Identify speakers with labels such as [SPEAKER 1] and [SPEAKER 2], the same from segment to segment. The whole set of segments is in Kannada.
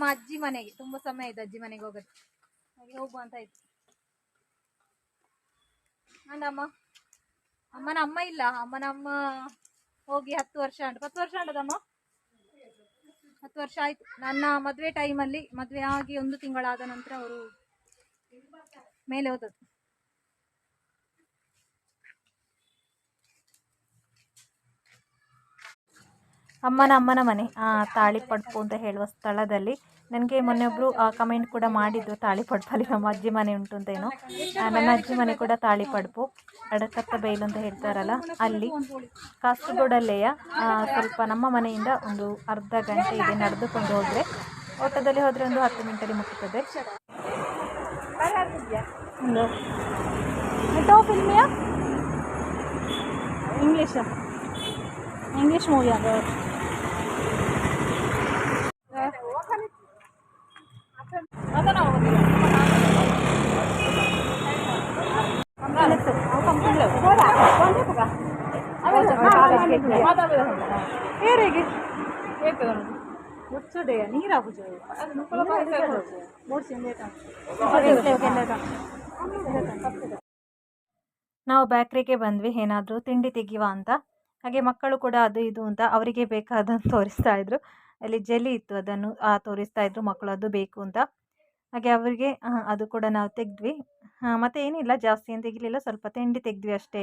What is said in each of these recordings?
[SPEAKER 1] ನಮ್ಮ ಅಜ್ಜಿ ಮನೆಗೆ, ತುಂಬಾ ಸಮಯ ಆಯ್ತು ಅಜ್ಜಿ ಮನೆಗೆ ಹೋಗೋದು ಹಾಗೆ ಹೋಗುವ ಅಂತ ಆಯ್ತು. ಅಮ್ಮ? ಅಮ್ಮನ ಅಮ್ಮ ಇಲ್ಲ ಅಮ್ಮನ ಅಮ್ಮ ಹೋಗಿ ಹತ್ತು ವರ್ಷ ಉಂಟು. ಹತ್ತು ವರ್ಷ ಉಂಟದಮ್ಮ ಹತ್ತು ವರ್ಷ ಆಯ್ತು. ನನ್ನ ಮದುವೆ ಟೈಮಲ್ಲಿ ಮದುವೆ ಆಗಿ ಒಂದು ತಿಂಗಳಾದ ನಂತರ ಅವರು ಮೇಲೆ ಹೋದದ್ದು. ಅಮ್ಮನ ಅಮ್ಮನ ಮನೆ ಆ, ತಾಳಿಪಡ್ಪು ಅಂತ ಹೇಳುವ ಸ್ಥಳದಲ್ಲಿ. ನನಗೆ ಮೊನ್ನೆ ಒಬ್ಬರು ಕಮೆಂಟ್ ಕೂಡ ಮಾಡಿದ್ದು ತಾಳಿಪಡ್ಪಲ್ಲಿ ನಮ್ಮ ಅಜ್ಜಿ ಮನೆ ಉಂಟು ಅಂತ ಏನೋ ಆ, ನನ್ನ ಅಜ್ಜಿ ಮನೆ ಕೂಡ ತಾಳಿಪಡ್ಪು ಅಡಕತ್ತ ಬೈಲು ಅಂತ ಹೇಳ್ತಾರಲ್ಲ ಅಲ್ಲಿ. ಕಾಸರಗೋಡಲ್ಲೆಯ ಆ, ಸ್ವಲ್ಪ ನಮ್ಮ ಮನೆಯಿಂದ ಒಂದು ಅರ್ಧ ಗಂಟೆ ಇದೆ ನಡೆದುಕೊಂಡು ಹೋದರೆ. ಓಟದಲ್ಲಿ ಹೋದರೆ ಒಂದು ಹತ್ತು ಮಿನಿಟಲ್ಲಿ ಮುಟ್ಟುತ್ತದೆ. ಇಂಗ್ಲೀಷ್ ಇಂಗ್ಲೀಷ್ ಮೂವಿ ಅದು. ನಾವು ಬೇಕ್ರಿಗೆ ಬಂದ್ವಿ ಏನಾದರೂ ತಿಂಡಿ ತೆಗಿವ ಅಂತ. ಹಾಗೆ ಮಕ್ಕಳು ಕೂಡ ಅದು ಇದು ಅಂತ ಅವರಿಗೆ ಬೇಕಾದನ್ನು ತೋರಿಸ್ತಾ ಇದ್ರು. ಅಲ್ಲಿ ಜೆಲಿ ಇತ್ತು ಅದನ್ನು ಆ, ತೋರಿಸ್ತಾ ಇದ್ರು ಮಕ್ಕಳು ಅದು ಬೇಕು ಅಂತ. ಹಾಗೆ ಅವರಿಗೆ ಅದು ಕೂಡ ನಾವು ತೆಗೆದ್ವಿ. ಮತ್ತೆ ಏನಿಲ್ಲ ಜಾಸ್ತಿ ಏನು ತೆಗಿಲಿಲ್ಲ ಸ್ವಲ್ಪ ತಿಂಡಿ ತೆಗೆದ್ವಿ ಅಷ್ಟೇ.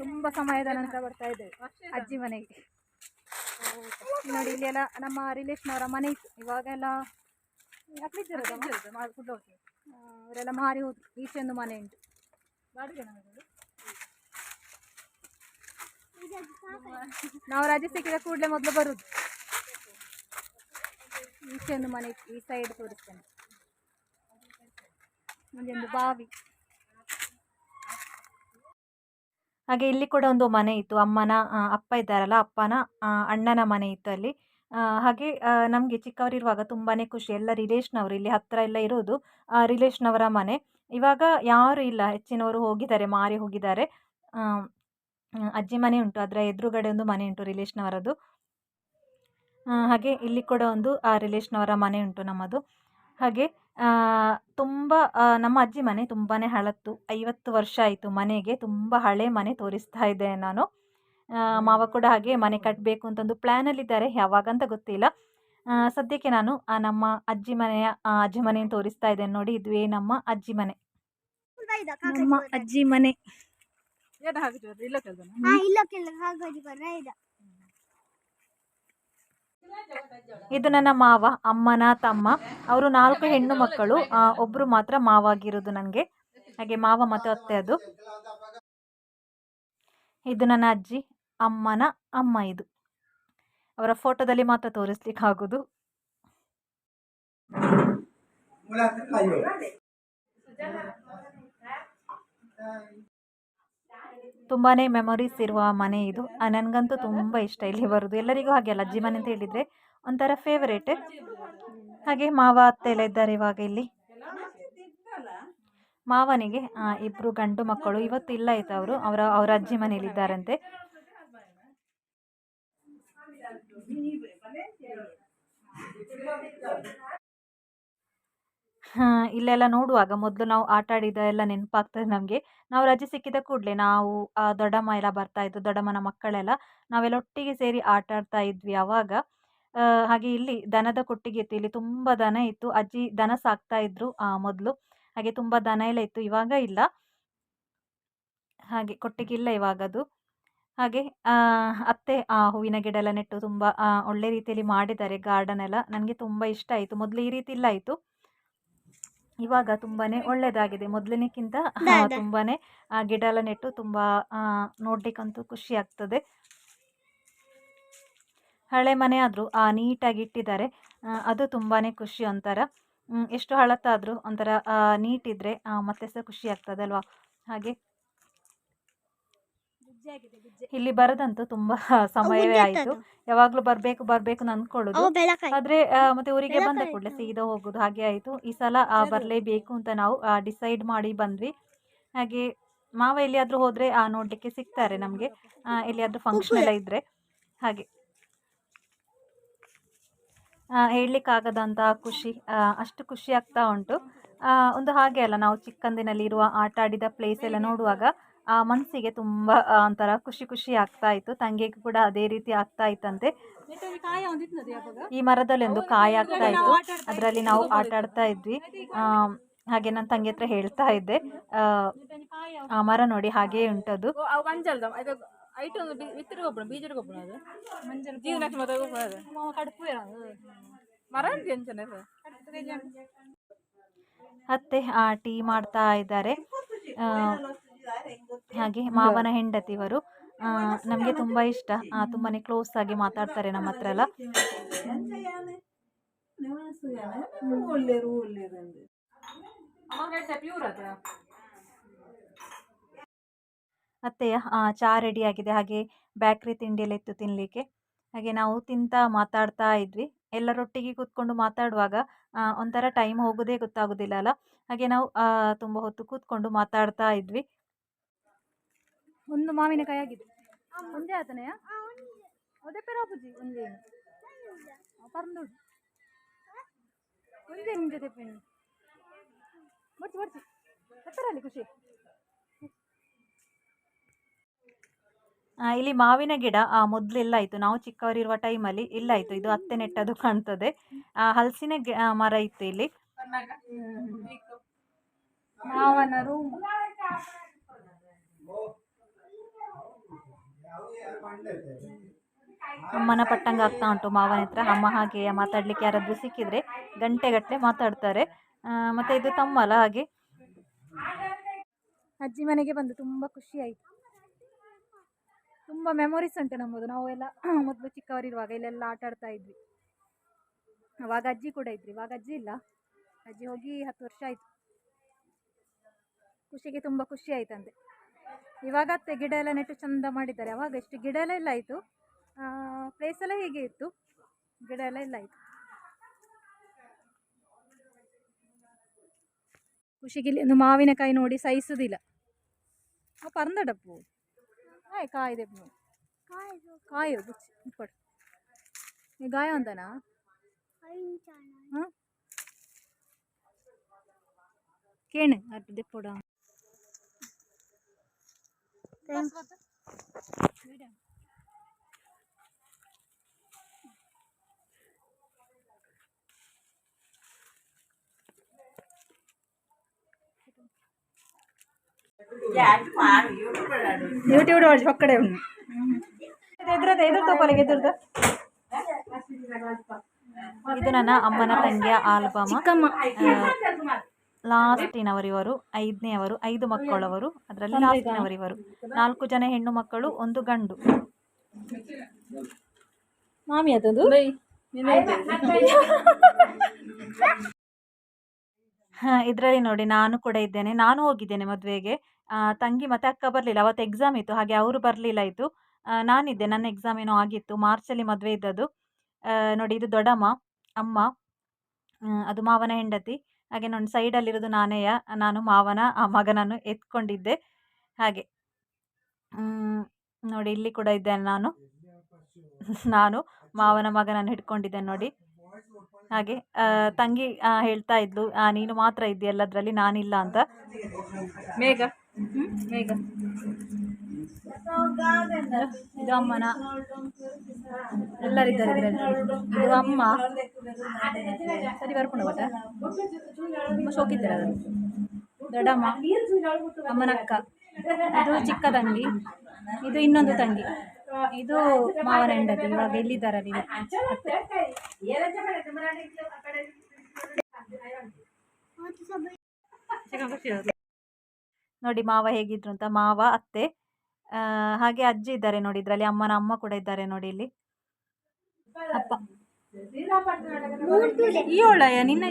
[SPEAKER 1] ತುಂಬ ಸಮಯದ ನಂತರ ಬರ್ತಾ ಇದ್ದೇವೆ. ಅಜ್ಜಿ ಮನೆಗೆ. ನೋಡಿ ಇಲ್ಲಿ ಎಲ್ಲ ನಮ್ಮ ರಿಲೇಷನ್ ಅವರ ಮನೆ ಇತ್ತು. ಇವಾಗೆಲ್ಲ ಅವರೆಲ್ಲ ಮಾರಿ ಹೋದ್ರು. ಈಚೆಂದು ಮನೆ ಉಂಟು. ನಾವು ರಜೆ ಸಿಕ್ಕಿದ ಕೂಡಲೇ ಮೊದಲು ಬರುದು. ಈಚೆಂದು ಮನೆ ಇತ್ತು. ಈ ಸೈಡ್ ತೋರಿಸ್ತೇನೆ. ಮುಂದೆ ಒಂದು ಬಾವಿ. ಹಾಗೆ ಇಲ್ಲಿ ಕೂಡ ಒಂದು ಮನೆ ಇತ್ತು. ಅಮ್ಮನ ಅಪ್ಪ ಇದ್ದಾರಲ್ಲ, ಅಪ್ಪನ ಅಣ್ಣನ ಮನೆ ಇತ್ತು ಅಲ್ಲಿ. ಹಾಗೆ ನಮಗೆ ಚಿಕ್ಕವರಿರುವಾಗ ತುಂಬಾ ಖುಷಿ. ಎಲ್ಲ ರಿಲೇಷನವರು ಇಲ್ಲಿ ಹತ್ತಿರ ಎಲ್ಲ ಇರೋದು ರಿಲೇಷನವರ ಮನೆ. ಇವಾಗ ಯಾರು ಇಲ್ಲ. ಹೆಚ್ಚಿನವರು ಹೋಗಿದ್ದಾರೆ, ಮಾರಿ ಹೋಗಿದ್ದಾರೆ. ಅಜ್ಜಿ ಮನೆ ಉಂಟು. ಅದರ ಎದುರುಗಡೆ ಒಂದು ಮನೆ ಉಂಟು ರಿಲೇಷನವರದು ಹಾಗೆ ಇಲ್ಲಿ ಕೂಡ ಒಂದು, ಆ ರಿಲೇಷನವರ ಮನೆ ಉಂಟು ನಮ್ಮದು. ಹಾಗೆ ತುಂಬ ನಮ್ಮ ಅಜ್ಜಿ ಮನೆ ತುಂಬಾ ಹಳತ್ತು. ಐವತ್ತು ವರ್ಷ ಆಯಿತು ಮನೆಗೆ. ತುಂಬ ಹಳೆ ಮನೆ ತೋರಿಸ್ತಾ ಇದ್ದೆ ನಾನು. ಮಾವ ಕೂಡ ಹಾಗೆ ಮನೆ ಕಟ್ಟಬೇಕು ಅಂತಂದು ಪ್ಲ್ಯಾನಲ್ಲಿದ್ದಾರೆ ಯಾವಾಗಂತ ಗೊತ್ತಿಲ್ಲ. ಸದ್ಯಕ್ಕೆ ನಾನು ಆ, ನಮ್ಮ ಅಜ್ಜಿ ಮನೆಯ ಅಜ್ಜಿ ಮನೆಯನ್ನು ತೋರಿಸ್ತಾ ಇದ್ದೇನೆ ನೋಡಿ. ಇದುವೇ ನಮ್ಮ ಅಜ್ಜಿ ಮನೆ. ನಮ್ಮ ಅಜ್ಜಿ ಮನೆ. ಇದು ನನ್ನ ಮಾವ, ಅಮ್ಮನ ತಮ್ಮ. ಅವರು ನಾಲ್ಕು ಹೆಣ್ಣು ಮಕ್ಕಳು. ಒಬ್ಬರು ಮಾತ್ರ ಮಾವ ಆಗಿರೋದು ನನಗೆ ಹಾಗೆ ಮಾವ ಮತ್ತು ಅತ್ತೆ ಅದು. ಇದು ನನ್ನ ಅಜ್ಜಿ, ಅಮ್ಮನ ಅಮ್ಮ ಇದು. ಅವರ ಫೋಟೋದಲ್ಲಿ ಮಾತ್ರ ತೋರಿಸ್ಲಿಕ್ಕೆ ಆಗೋದು. ತುಂಬಾನೇ ಮೆಮೊರೀಸ್ ಇರುವ ಮನೆ ಇದು. ನನಗಂತೂ ತುಂಬ ಇಷ್ಟ ಇಲ್ಲಿ ಬರೋದು. ಎಲ್ಲರಿಗೂ ಹಾಗೆ ಅಲ್ಲ, ಅಜ್ಜಿ ಮನೆ ಅಂತ ಹೇಳಿದರೆ ಒಂಥರ ಫೇವರೇಟ್ ಹಾಗೆ ಮಾವ, ಅತ್ತೆ ಎಲ್ಲ ಇದ್ದಾರೆ ಇವಾಗ ಇಲ್ಲಿ. ಮಾವನಿಗೆ ಇಬ್ಬರು ಗಂಡು ಮಕ್ಕಳು. ಇವತ್ತು ಇಲ್ಲ ಆಯ್ತು ಅವರು. ಅವರ ಅವರ ಅಜ್ಜಿ ಮನೇಲಿದ್ದಾರಂತೆ ಇದ್ದಾರಂತೆ. ಇಲ್ಲೆಲ್ಲ ನೋಡುವಾಗ ಮೊದಲು ನಾವು ಆಟ ಆಡಿದ ಎಲ್ಲ ನೆನಪಾಗ್ತದೆ ನಮಗೆ. ನಾವು ರಜೆ ಸಿಕ್ಕಿದ ಕೂಡಲೇ ನಾವು ಆ, ದೊಡ್ಡಮ್ಮ ಎಲ್ಲ ಬರ್ತಾ ಇದ್ದು ದೊಡ್ಡಮ್ಮನ ಮಕ್ಕಳೆಲ್ಲ. ನಾವೆಲ್ಲ ಒಟ್ಟಿಗೆ ಸೇರಿ ಆಟ ಆಡ್ತಾ ಇದ್ವಿ ಅವಾಗ. ಆ, ಹಾಗೆ ಇಲ್ಲಿ ದನದ ಕೊಟ್ಟಿಗೆ ಇತ್ತು ಇಲ್ಲಿ ತುಂಬ ದನ ಇತ್ತು. ಅಜ್ಜಿ ದನ ಇದ್ರು ಮೊದಲು. ಹಾಗೆ ತುಂಬ ದನ ಎಲ್ಲ ಇತ್ತು ಇವಾಗ ಇಲ್ಲ. ಹಾಗೆ ಕೊಟ್ಟಿಗೆ ಇಲ್ಲ ಇವಾಗ ಅದು ಹಾಗೆ ಆ, ಅತ್ತೆ ಆ ಹೂವಿನ ಗಿಡ ಎಲ್ಲ ನೆಟ್ಟು ತುಂಬ ಆ, ಒಳ್ಳೆ ರೀತಿಯಲ್ಲಿ ಮಾಡಿದ್ದಾರೆ ಗಾರ್ಡನ್ ಎಲ್ಲ. ನನಗೆ ತುಂಬ ಇಷ್ಟ ಆಯಿತು. ಮೊದಲು ಈ ರೀತಿ ಇಲ್ಲ ಆಯಿತು. ಇವಾಗ ತುಂಬಾ ಒಳ್ಳೆಯದಾಗಿದೆ ಮೊದಲಿನಕ್ಕಿಂತ ತುಂಬಾ ಗಿಡ ಎಲ್ಲ ನೆಟ್ಟು ತುಂಬ ನೋಡಲಿಕ್ಕಂತೂ ಖುಷಿ ಆಗ್ತದೆ. ಹಳೆ ಮನೆ ಆದರೂ ನೀಟಾಗಿ ಇಟ್ಟಿದ್ದಾರೆ. ಅದು ತುಂಬಾ ಖುಷಿ ಒಂಥರ. ಎಷ್ಟು ಹಳತ್ತಾದರೂ ಒಂಥರ ನೀಟ್ ಇದ್ದರೆ ಮತ್ತೆ ಸಹ ಖುಷಿ ಆಗ್ತದೆ ಅಲ್ವಾ ಹಾಗೆ ಇಲ್ಲಿ ಬರದಂತ ತುಂಬಾ ಸಮಯವೇ ಆಯ್ತು. ಯಾವಾಗಲೂ ಬರಬೇಕು ಬರಬೇಕು ಅಂದ್ಕೊಳ್ಳೋದು ಆದ್ರೆ ಮತ್ತೆ ಊರಿಗೆ ಬಂದ ಕೂಡಲೇ ಸೀದಾ ಹೋಗೋದು ಹಾಗೆ ಆಯ್ತು. ಈ ಸಲ ಬರಲೇಬೇಕು ಅಂತ ನಾವು ಡಿಸೈಡ್ ಮಾಡಿ ಬಂದ್ವಿ. ಹಾಗೆ ಮಾವ ಎಲ್ಲಿಯಾದರೂ ಆ ನೋಡ್ಲಿಕ್ಕೆ ಸಿಗ್ತಾರೆ ನಮಗೆ. ಎಲ್ಲಿಯಾದರೂ ಫಂಕ್ಷನ್ ಎಲ್ಲ ಇದ್ರೆ. ಹಾಗೆ. ಹೇಳಲಿಕ್ಕಾಗದಂಥ ಖುಷಿ ಆ, ಅಷ್ಟು ಖುಷಿ ಆಗ್ತಾ ಉಂಟು. ಆ, ಒಂದು ಹಾಗೆ ಅಲ್ಲ ನಾವು ಚಿಕ್ಕಂದಿನಲ್ಲಿರುವ ಆಟ ಆಡಿದ ಪ್ಲೇಸ್ ಎಲ್ಲ ನೋಡುವಾಗ. ಮನಸ್ಸಿಗೆ ತುಂಬ ಆ, ಒಂಥರ ಖುಷಿ ಖುಷಿ ಆಗ್ತಾ ಇತ್ತು. ತಂಗಿಗೆ ಕೂಡ ಅದೇ ರೀತಿ ಆಗ್ತಾ ಇತ್ತಂತೆ. ಈ ಮರದಲ್ಲಿ ಒಂದು ಕಾಯಿ ಆಗ್ತಾ ಇತ್ತು. ಅದರಲ್ಲಿ ನಾವು ಆಟ ಆಡ್ತಾ ಇದ್ವಿ. ಆ, ಹಾಗೆ ನನ್ನ ತಂಗಿ ಹತ್ರ ಹೇಳ್ತಾ ಇದ್ದೆ. ಆ, ಆ ಮರ ನೋಡಿ ಹಾಗೇ ಉಂಟದು. ಅತ್ತೆ ಆ ಟೀ ಮಾಡ್ತಾ ಇದ್ದಾರೆ. ಆ, ಹಾಗೆ ಮಾವನ ಹೆಂಡತಿ ಇವರು ನಮಗೆ ತುಂಬ ಇಷ್ಟ. ತುಂಬಾ ಕ್ಲೋಸ್ ಆಗಿ ಮಾತಾಡ್ತಾರೆ ನಮ್ಮ ಹತ್ರ ಎಲ್ಲ. ಅತ್ತೆಯ ಚಾ ಚಹಾ ರೆಡಿ ಆಗಿದೆ. ಹಾಗೆ ಬ್ಯಾಕ್ರಿ ತಿಂಡಿ ಎಲ್ಲ ಇತ್ತು ತಿನ್ನಲಿಕ್ಕೆ ಹಾಗೆ ನಾವು ತಿಂತಾ ಮಾತಾಡ್ತಾ ಇದ್ವಿ. ಎಲ್ಲರೊಟ್ಟಿಗೆ ಕೂತ್ಕೊಂಡು ಮಾತಾಡುವಾಗ ಒಂಥರ ಟೈಮ್ ಹೋಗೋದೇ ಗೊತ್ತಾಗೋದಿಲ್ಲ ಅಲ್ಲ. ಹಾಗೆ ನಾವು ತುಂಬ ಹೊತ್ತು ಕೂತ್ಕೊಂಡು ಮಾತಾಡ್ತಾ ಇದ್ವಿ.
[SPEAKER 2] ಒಂದು ಮಾವಿನಕಾಯಿ ಆಗಿದೆ. ಒಂದೇ ಆತನೆಯ? ಅದೇ ಪೆರಾಪುಜಿ ಒಂದೇ. ಪರ್ಂದುಡು ಒಂದೇ ನಿಮ್ಮ ಜೊತೆ ಪೆಣ್ಣು. ಬರ್ತಿ ಬರ್ತಿ. ಎತ್ತರಲ್ಲಿ ಖುಷಿ.
[SPEAKER 1] ಇಲ್ಲಿ ಮಾವಿನ ಗಿಡ ಆ, ಮೊದ್ಲೆಲ್ಲ ಇತ್ತು ನಾವು ಚಿಕ್ಕವರಿರುವ ಟೈಮಲ್ಲಿ ಇಲ್ಲ ಇತ್ತು ಇದು ಅತ್ತೆ ನೆಟ್ಟದು ಕಾಣ್ತದೆ. ಆ, ಹಲಸಿನ ಮರ ಇತ್ತು ಇಲ್ಲಿ.
[SPEAKER 2] ಮಾವನ ರೂಮ್
[SPEAKER 1] ಅಮ್ಮನ ಪಟ್ಟಂಗ ಆಗ್ತಾ ಉಂಟು ಮಾವನ ಹತ್ರ. ಅಮ್ಮ ಹಾಗೆ ಮಾತಾಡ್ಲಿಕ್ಕೆ ಯಾರಾದ್ರೂ ಸಿಕ್ಕಿದ್ರೆ ಗಂಟೆಗಟ್ಟಲೆ ಮಾತಾಡ್ತಾರೆ. ಮತ್ತೆ ಇದು ತಮ್ಮ ಅಲ್ಲ ಹಾಗೆ?
[SPEAKER 2] ಅಜ್ಜಿ ಮನೆಗೆ ಬಂದು ತುಂಬ ಖುಷಿ ಆಯ್ತು. ತುಂಬ ಮೆಮೊರೀಸ್ ಉಂಟು ನಮ್ಮದು. ನಾವೆಲ್ಲ ಮೊದಲು ಚಿಕ್ಕವರಿರುವಾಗ ಇಲ್ಲೆಲ್ಲ ಆಟ ಆಡ್ತಾ ಇದ್ವಿ. ಅವಾಗ ಅಜ್ಜಿ ಕೂಡ ಇದ್ರಿ. ಇವಾಗ ಅಜ್ಜಿ ಇಲ್ಲ. ಅಜ್ಜಿ ಹೋಗಿ ಹತ್ತು ವರ್ಷ ಆಯಿತು. ಖುಷಿಗೆ ತುಂಬ ಖುಷಿ ಆಯ್ತಂತೆ. ಇವಾಗ ಗಿಡ ಎಲ್ಲ ನೆಟ್ಟು ಚಂದ ಮಾಡಿದ್ದಾರೆ. ಅವಾಗ ಎಷ್ಟು ಗಿಡ ಎಲ್ಲ ಇಲ್ಲ ಆಯಿತು. ಪ್ಲೇಸ್ ಎಲ್ಲ ಹೀಗೆ ಇತ್ತು. ಗಿಡ ಎಲ್ಲ ಇಲ್ಲ ಆಯಿತು. ಖುಷಿಗಿಲ್ಲಿ ಒಂದು ಮಾವಿನಕಾಯಿ ನೋಡಿ ಸಹಿಸುದಿಲ್ಲ. ಆ ಪರಂದಡಪ್ಪು ಹಾಯ್ ಕಾಯ್ದೆ ಕಾಯೋ ಬುಚ್ಚಿ ಈ ಗಾಯ ಅಂದನ ಹಾಂ? ಕೇಣೆ ಅಟ್ಟು ದೆಪ್ಪೊಡ యూట్యూబ్ వాడు ఒక్కడే ఉన్నా ಎದುರದ ಎದುರ್ದು ಕೊಲೆಗೆ ಎದುರ್ದು
[SPEAKER 1] ಇದು ನನ್ನ ಅಮ್ಮನ ತಂಗಿಯ ಆಲ್ಬಮ್
[SPEAKER 2] ಚಿಕ್ಕಮ್ಮ
[SPEAKER 1] ಲಾಸ್ಟಿನವರಿವರು ಐದನೇವರು ಐದು ಮಕ್ಕಳವರು ಅದರಲ್ಲಿ ಲಾಸ್ಟಿನವರಿವರು. ನಾಲ್ಕು ಜನ ಹೆಣ್ಣು ಮಕ್ಕಳು ಒಂದು ಗಂಡು.
[SPEAKER 2] ಮಾಮಿ ಅದೊಂದು?
[SPEAKER 1] ಇದರಲ್ಲಿ ನೋಡಿ ನಾನು ಕೂಡ ಇದ್ದೇನೆ. ನಾನು ಹೋಗಿದ್ದೇನೆ ಮದುವೆಗೆ. ತಂಗಿ ಮತ್ತೆ ಅಕ್ಕ ಬರಲಿಲ್ಲ. ಅವತ್ತು ಎಕ್ಸಾಮ್ ಇತ್ತು ಹಾಗೆ ಅವರು ಬರಲಿಲ್ಲ ಇತ್ತು ನಾನಿದ್ದೆ. ನನ್ನ ಎಕ್ಸಾಮ್ ಏನೋ ಆಗಿತ್ತು. ಮಾರ್ಚಲ್ಲಿ ಮದುವೆ ಇದ್ದದ್ದು. ನೋಡಿ ಇದು ದೊಡ್ಡಮ್ಮ ಅಮ್ಮ. ಅದು ಮಾವನ ಹೆಂಡತಿ. ಹಾಗೆ ನನ್ನ ಸೈಡಲ್ಲಿರೋದು ನಾನೇಯ ನಾನು ಮಾವನ, ಆ, ಮಗನನ್ನು ಎತ್ಕೊಂಡಿದ್ದೆ. ಹಾಗೆ. ನೋಡಿ ಇಲ್ಲಿ ಕೂಡ ಇದ್ದೇನೆ ನಾನು. ನಾನು ಮಾವನ ಮಗನನ್ನು ಹಿಡ್ಕೊಂಡಿದ್ದೆ ನೋಡಿ. ಹಾಗೆ ತಂಗಿ ಹೇಳ್ತಾ ಇದ್ಲು ನೀನು ಮಾತ್ರ ಇದೆಯಲ್ಲದ್ರಲ್ಲಿ ನಾನಿಲ್ಲ ಅಂತ.
[SPEAKER 2] ಮೇಘ? ಮೇಘ. ಇದು ಅಮ್ಮನ. ಎಲ್ಲರಿದ್ದಾರೆ ಇದು ಅಮ್ಮ. ಸರಿ ಬರ್ಕೊಂಡು ಬಟ್ಟ ತುಂಬ ಶೋಕಿದ್ದಾರೆ ಅದನ್ನು. ದೊಡ್ಡಮ್ಮ ಅಮ್ಮನಕ್ಕ ಇದು ಚಿಕ್ಕ ತಂಗಿ. ಇದು ಇನ್ನೊಂದು ತಂಗಿ. ಇದು ಮಾವನ ಹೆಂಡತಿ. ಇವಾಗ ಎಲ್ಲಿದ್ದಾರಲ್ಲಿ
[SPEAKER 1] ನೋಡಿ ಮಾವ ಹೇಗಿದ್ರು ಅಂತ. ಮಾವ ಅತ್ತೆ. ಹಾಗೆ ಅಜ್ಜಿ ಇದ್ದಾರೆ ನೋಡಿ ಇದರಲ್ಲಿ ಅಮ್ಮನ ಅಮ್ಮ ಕೂಡ ಇದ್ದಾರೆ ನೋಡಿ ಇಲ್ಲಿ.
[SPEAKER 2] ಅಪ್ಪ. ನಿನ್ನ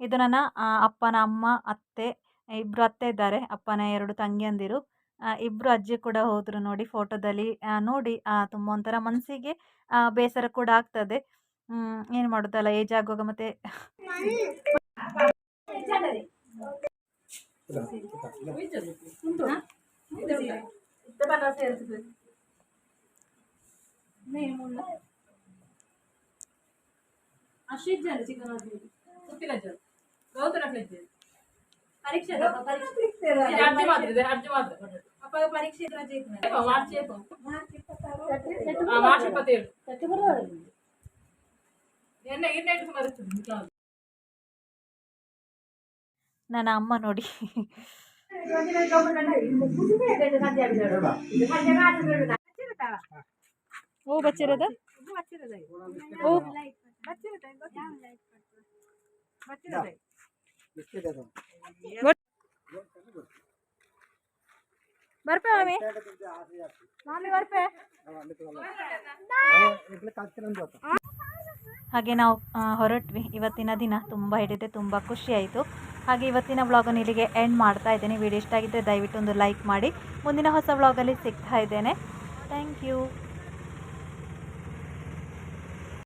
[SPEAKER 1] ಇದು ನನ್ನ ಅಪ್ಪನ ಅಮ್ಮ ಅತ್ತೆ ಇಬ್ರು ಅತ್ತೆ ಇದ್ದಾರೆ. ಅಪ್ಪನ ಎರಡು ತಂಗಿಯಂದಿರು. ಇಬ್ರು ಅಜ್ಜಿ ಕೂಡ ಹೋದ್ರು ನೋಡಿ ಫೋಟೋದಲ್ಲಿ. ನೋಡಿ ತುಂಬ ಒಂಥರ ಮನಸ್ಸಿಗೆ ಬೇಸರ ಕೂಡ ಆಗ್ತದೆ. ಹ್ಮ್, ಏನು ಮಾಡೋದಲ್ಲ ಏಜ್ ಆಗುವಾಗ ಮತ್ತೆ.
[SPEAKER 2] అశ్విత్ జల్ చికెన్
[SPEAKER 3] పుట్టిన జల్ గౌతమ్ అట్లయితే
[SPEAKER 2] పరీక్ష అర్జు మాత్రం
[SPEAKER 3] అర్జు మాత్రం
[SPEAKER 2] పరీక్ష మార్చి
[SPEAKER 3] మార్చి ఇప్పత్తేడు ఎన్న ఎన్న ఎట్టుకు మరుస్తుంది ఇంట్లో
[SPEAKER 1] ನನ್ನ ಅಮ್ಮ ನೋಡಿ.
[SPEAKER 2] ಓ ಬಚ್ಚಿರೋದ? ಬರ್ಪೆ ಮಾಮಿ. ಮಾಮಿ ಬರ್ಪೆ.
[SPEAKER 1] ಹಾಗೆ ನಾವು ಹೊರಟ್ವಿ. ಇವತ್ತಿನ ದಿನ ತುಂಬ ಹಿಡಿದೆ ತುಂಬ ಖುಷಿ ಆಯಿತು. ಹಾಗೆ ಇವತ್ತಿನ ವ್ಲಾಗನ್ನು ಇಲ್ಲಿಗೆ ಎಂಡ್ ಮಾಡ್ತಾ ಇದ್ದೇನೆ. ವಿಡಿಯೋ ಇಷ್ಟ ಆಗಿದ್ದರೆ ದಯವಿಟ್ಟು ಒಂದು ಲೈಕ್ ಮಾಡಿ. ಮುಂದಿನ ಹೊಸ ವ್ಲಾಗಲ್ಲಿ ಸಿಗ್ತಾ ಇದ್ದೇನೆ. Thank you